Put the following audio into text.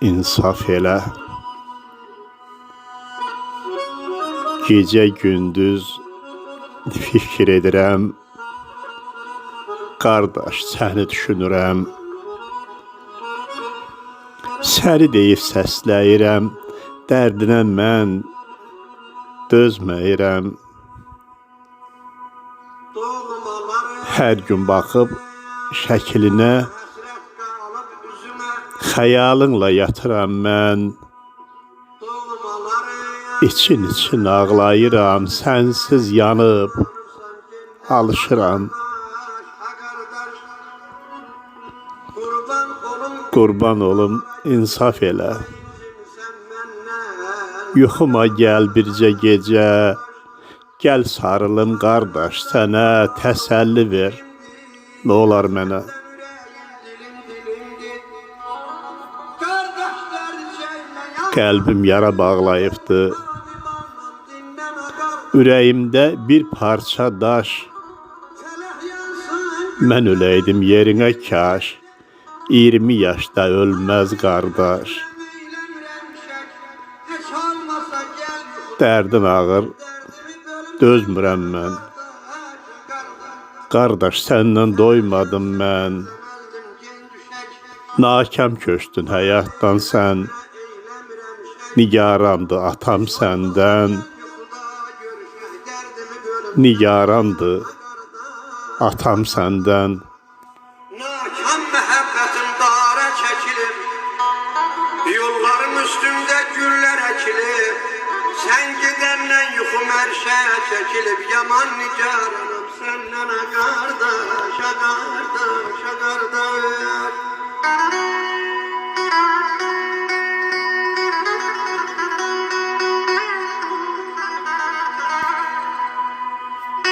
İnsaf hele. Gecə gündüz fikir edirəm. Qardaş, səni düşünürəm. Səni deyib səsləyirəm. Dərdinə mən dözməyirəm. Hər gün baxıb şəklinə xəyalınla yatıram mən. İçin için ağlayıram, sənsiz yanıb alışıram. Qurban olum, insaf elə. Yuxuma gəl bircə gecə. Gəl sarılım qardaş sənə təsəlli ver. Nə olar mənə? Qəlbim yara bağlayıbdı. Ürəyimdə bir parça daş. Mən öləydim yerinə kaş. 20 yaşda ölməz qardaş. Dərdin ağır, dözmürəm mən. Qardaş səndən doymadım mən. Nakam köçdün həyatdan sən. Nigarandı atam səndən. Nigarandı atam səndən. Nakam məhəbbətim dara çəkilir Yolların üstündə güllər əkilir Sən gedəndən yuxum ərşəyə çəkilib Yaman nigaranım